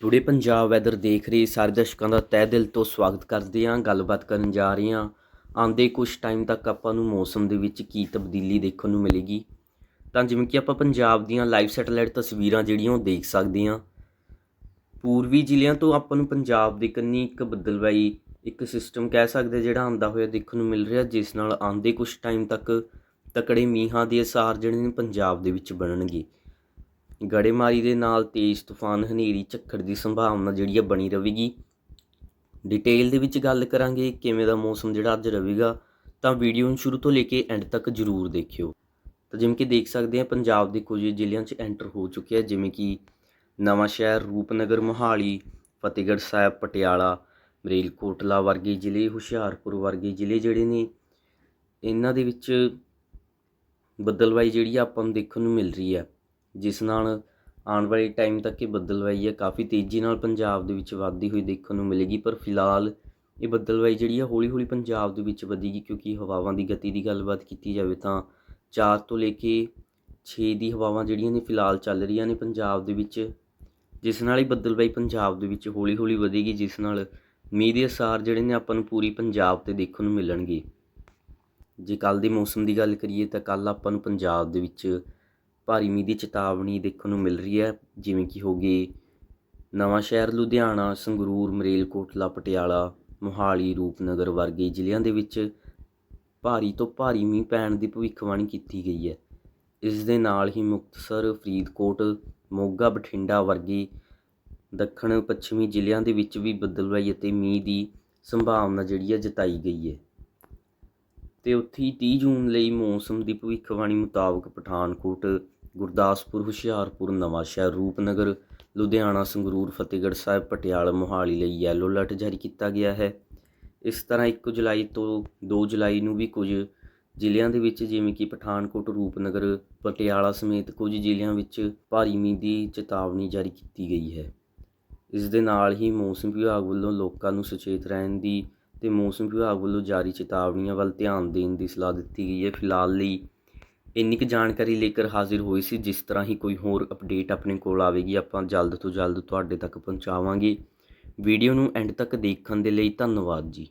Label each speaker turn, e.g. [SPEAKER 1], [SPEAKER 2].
[SPEAKER 1] Today Punjab weather ਦੇਖ ਰਹੇ ਸਾਰੇ ਦਰਸ਼ਕਾਂ ਦਾ ਤਹਿ ਦਿਲ ਤੋਂ ਸਵਾਗਤ ਕਰਦੇ ਹਾਂ। ਗੱਲਬਾਤ ਕਰਨ ਜਾ ਰਹੇ ਹਾਂ। ਆਂਦੇ ਕੁਝ ਟਾਈਮ ਤੱਕ ਆਪਾਂ ਨੂੰ ਮੌਸਮ ਦੇ ਵਿੱਚ ਕੀ ਤਬਦੀਲੀ ਦੇਖਣ ਨੂੰ ਮਿਲੇਗੀ। ਤਾਂ ਜਿਵੇਂ ਕਿ ਆਪਾਂ ਪੰਜਾਬ ਦੀਆਂ ਲਾਈਵ ਸੈਟੇਲਾਈਟ ਤਸਵੀਰਾਂ ਜਿਹੜੀਆਂ ਉਹ ਦੇਖ ਸਕਦੇ ਹਾਂ। ਪੂਰਬੀ ਜ਼ਿਲ੍ਹਿਆਂ ਤੋਂ ਆਪਾਂ ਨੂੰ ਪੰਜਾਬ ਦੇ ਕੰਨੀ ਇੱਕ ਬੱਦਲਵਾਈ, ਇੱਕ ਸਿਸਟਮ ਕਹਿ ਸਕਦੇ ਜਿਹੜਾ ਆਂਦਾ ਹੋਇਆ ਦੇਖਣ ਨੂੰ ਮਿਲ ਰਿਹਾ, ਜਿਸ ਨਾਲ ਆਂਦੇ ਕੁਝ ਟਾਈਮ ਤੱਕ ਤਕੜੇ ਮੀਂਹਾਂ ਦੇ ਅਸਾਰ ਜਿਹੜੇ ਨੇ ਪੰਜਾਬ ਦੇ ਵਿੱਚ ਬਣਨਗੇ। ਗੜੇਮਾਰੀ ਦੇ ਨਾਲ ਤੇਜ਼ ਤੂਫਾਨ, ਹਨੇਰੀ, ਝੱਖੜ ਦੀ ਸੰਭਾਵਨਾ ਜਿਹੜੀ ਆ ਬਣੀ ਰਹੇਗੀ। ਡਿਟੇਲ ਦੇ ਵਿੱਚ ਗੱਲ ਕਰਾਂਗੇ ਕਿਵੇਂ ਦਾ ਮੌਸਮ ਜਿਹੜਾ ਅੱਜ ਰਹੇਗਾ, ਤਾਂ ਵੀਡੀਓ ਨੂੰ ਸ਼ੁਰੂ ਤੋਂ ਲੈ ਕੇ ਐਂਡ ਤੱਕ ਜ਼ਰੂਰ ਦੇਖਿਓ। ਤਾਂ ਜਿਵੇਂ ਕਿ ਦੇਖ ਸਕਦੇ ਆ, ਪੰਜਾਬ ਦੇ ਕੁਝ ਜ਼ਿਲ੍ਹਿਆਂ 'ਚ ਐਂਟਰ ਹੋ ਚੁੱਕਿਆ ਜਿਵੇਂ ਕਿ ਨਵਾਂ ਸ਼ਹਿਰ, ਰੂਪਨਗਰ, ਮੋਹਾਲੀ, ਫਤਿਹਗੜ੍ਹ ਸਾਹਿਬ, ਪਟਿਆਲਾ ਮਰੇਲਕੋਟਲਾ ਵਰਗੇ ਜ਼ਿਲ੍ਹੇ, ਹੁਸ਼ਿਆਰਪੁਰ ਵਰਗੇ ਜ਼ਿਲ੍ਹੇ ਜਿਹੜੇ ਨੇ, ਇਹਨਾਂ ਦੇ ਵਿੱਚ ਬੱਦਲਵਾਈ ਜਿਹੜੀ ਆ ਆਪਾਂ ਨੂੰ ਦੇਖਣ ਨੂੰ ਮਿਲ ਰਹੀ ਹੈ ਜਿਸ ਨਾਲ ਆਉਣ ਵਾਲੇ ਟਾਈਮ ਤੱਕ ਇਹ ਬੱਦਲਵਾਈ ਹੈ। ਕਾਫੀ ਤੇਜ਼ੀ ਨਾਲ ਪੰਜਾਬ ਦੇ ਵਿੱਚ ਵੱਧਦੀ ਹੋਈ ਦੇਖਣ ਨੂੰ ਮਿਲੇਗੀ, ਪਰ ਫਿਲਹਾਲ ਇਹ ਬੱਦਲਵਾਈ ਜਿਹੜੀ ਆ ਹੌਲੀ ਹੌਲੀ ਪੰਜਾਬ ਦੇ ਵਿੱਚ ਵਧੇਗੀ, ਕਿਉਂਕਿ ਹਵਾਵਾਂ ਦੀ ਗਤੀ ਦੀ ਗੱਲਬਾਤ ਕੀਤੀ ਜਾਵੇ ਤਾਂ 4 ਤੋਂ ਲੈ ਕੇ 6 ਦੀ ਹਵਾਵਾਂ ਜਿਹੜੀਆਂ ਨੇ, ਫਿਲਹਾਲ ਚੱਲ ਰਹੀਆਂ ਨੇ ਪੰਜਾਬ ਦੇ ਵਿੱਚ। ਜਿਸ ਨਾਲ ਹੀ ਬੱਦਲਵਾਈ ਪੰਜਾਬ ਦੇ ਵਿੱਚ ਹੌਲੀ ਹੌਲੀ ਵਧੇਗੀ, ਜਿਸ ਨਾਲ ਮੀਂਹ ਦੇ ਅਸਾਰ ਜਿਹੜੇ ਨੇ, ਆਪਾਂ ਨੂੰ ਪੂਰੀ ਪੰਜਾਬ ਤੇ ਦੇਖਣ ਨੂੰ ਮਿਲਣਗੇ। ਜੇ ਕੱਲ ਦੇ ਮੌਸਮ ਦੀ ਗੱਲ ਕਰੀਏ ਤਾਂ ਕੱਲ ਆਪਾਂ ਨੂੰ ਪੰਜਾਬ ਦੇ ਵਿੱਚ ਭਾਰੀ ਮੀਂਹ ਦੀ ਚੇਤਾਵਨੀ ਦੇਖਣ ਨੂੰ ਮਿਲ ਰਹੀ ਹੈ, ਜਿਵੇਂ ਕਿ ਹੋ ਗਏ ਨਵਾਂ ਸ਼ਹਿਰ ਲੁਧਿਆਣਾ, ਸੰਗਰੂਰ, ਮਰੇਲਕੋਟਲਾ, ਪਟਿਆਲਾ, ਮੋਹਾਲੀ, ਰੂਪਨਗਰ ਵਰਗੇ ਜ਼ਿਲ੍ਹਿਆਂ ਦੇ ਵਿੱਚ ਭਾਰੀ ਤੋਂ ਭਾਰੀ ਮੀਂਹ ਪੈਣ ਦੀ ਭਵਿੱਖਬਾਣੀ ਕੀਤੀ ਗਈ ਹੈ। ਇਸ ਦੇ ਨਾਲ ਹੀ ਮੁਕਤਸਰ, ਫਰੀਦਕੋਟ, ਮੋਗਾ, ਬਠਿੰਡਾ ਵਰਗੇ ਦੱਖਣ, ਪੱਛਮੀ ਜ਼ਿਲ੍ਹਿਆਂ ਦੇ ਵਿੱਚ ਵੀ ਬੱਦਲਵਾਈ ਅਤੇ ਮੀਂਹ ਦੀ ਸੰਭਾਵਨਾ ਜਿਹੜੀ ਹੈ ਜਤਾਈ ਗਈ ਹੈ। ਤੇ ਉੱਥੇ ਹੀ 30 ਜੂਨ ਲਈ ਮੌਸਮ ਦੀ ਭਵਿੱਖਬਾਣੀ ਮੁਤਾਬਕ ਪਠਾਨਕੋਟ ਗੁਰਦਾਸਪੁਰ, ਹੁਸ਼ਿਆਰਪੁਰ ਨਵਾਂਸ਼ਹਿਰ ਰੂਪਨਗਰ, ਲੁਧਿਆਣਾ, ਸੰਗਰੂਰ, ਫਤਿਹਗੜ੍ਹ ਸਾਹਿਬ, ਪਟਿਆਲਾ, ਮੋਹਾਲੀ ਲਈ ਯੈਲੋ ਅਲਰਟ ਜਾਰੀ ਕੀਤਾ ਗਿਆ ਹੈ। ਇਸ ਤਰ੍ਹਾਂ 1 ਜੁਲਾਈ ਤੋਂ 2 ਜੁਲਾਈ ਨੂੰ ਵੀ ਕੁਝ ਜ਼ਿਲ੍ਹਿਆਂ ਦੇ ਵਿੱਚ ਜਿਵੇਂ ਕਿ ਪਠਾਨਕੋਟ, ਰੂਪਨਗਰ, ਪਟਿਆਲਾ ਸਮੇਤ ਕੁਝ ਜ਼ਿਲ੍ਹਿਆਂ ਵਿੱਚ ਭਾਰੀ ਮੀਂਹ ਦੀ ਚੇਤਾਵਨੀ ਜਾਰੀ ਕੀਤੀ ਗਈ ਹੈ। ਇਸ ਦੇ ਨਾਲ ਹੀ ਮੌਸਮ ਵਿਭਾਗ ਵੱਲੋਂ ਲੋਕਾਂ ਨੂੰ ਸੁਚੇਤ ਰਹਿਣ ਦੀ ਤੇ ਮੌਸਮ ਵਿਭਾਗ ਵੱਲੋਂ ਜਾਰੀ ਚੇਤਾਵਨੀਆਂ ਵੱਲ ਧਿਆਨ ਦੇਣ ਦੀ ਸਲਾਹ ਦਿੱਤੀ ਗਈ ਹੈ। ਫਿਲਹਾਲ ਲਈ ਇੰਨੀ ਕੁ ਜਾਣਕਾਰੀ ਲੈ ਕੇ ਹਾਜ਼ਰ ਹੋਈ ਸੀ, ਜਿਸ ਤਰ੍ਹਾਂ ਹੀ ਕੋਈ ਹੋਰ ਅਪਡੇਟ ਆਪਣੇ ਕੋਲ ਆਵੇਗੀ, ਆਪਾਂ ਜਲਦ ਤੋਂ ਜਲਦ ਤੁਹਾਡੇ ਤੱਕ ਪਹੁੰਚਾਵਾਂਗੇ। ਵੀਡੀਓ ਨੂੰ ਐਂਡ ਤੱਕ ਦੇਖਣ ਦੇ ਲਈ ਧੰਨਵਾਦ ਜੀ।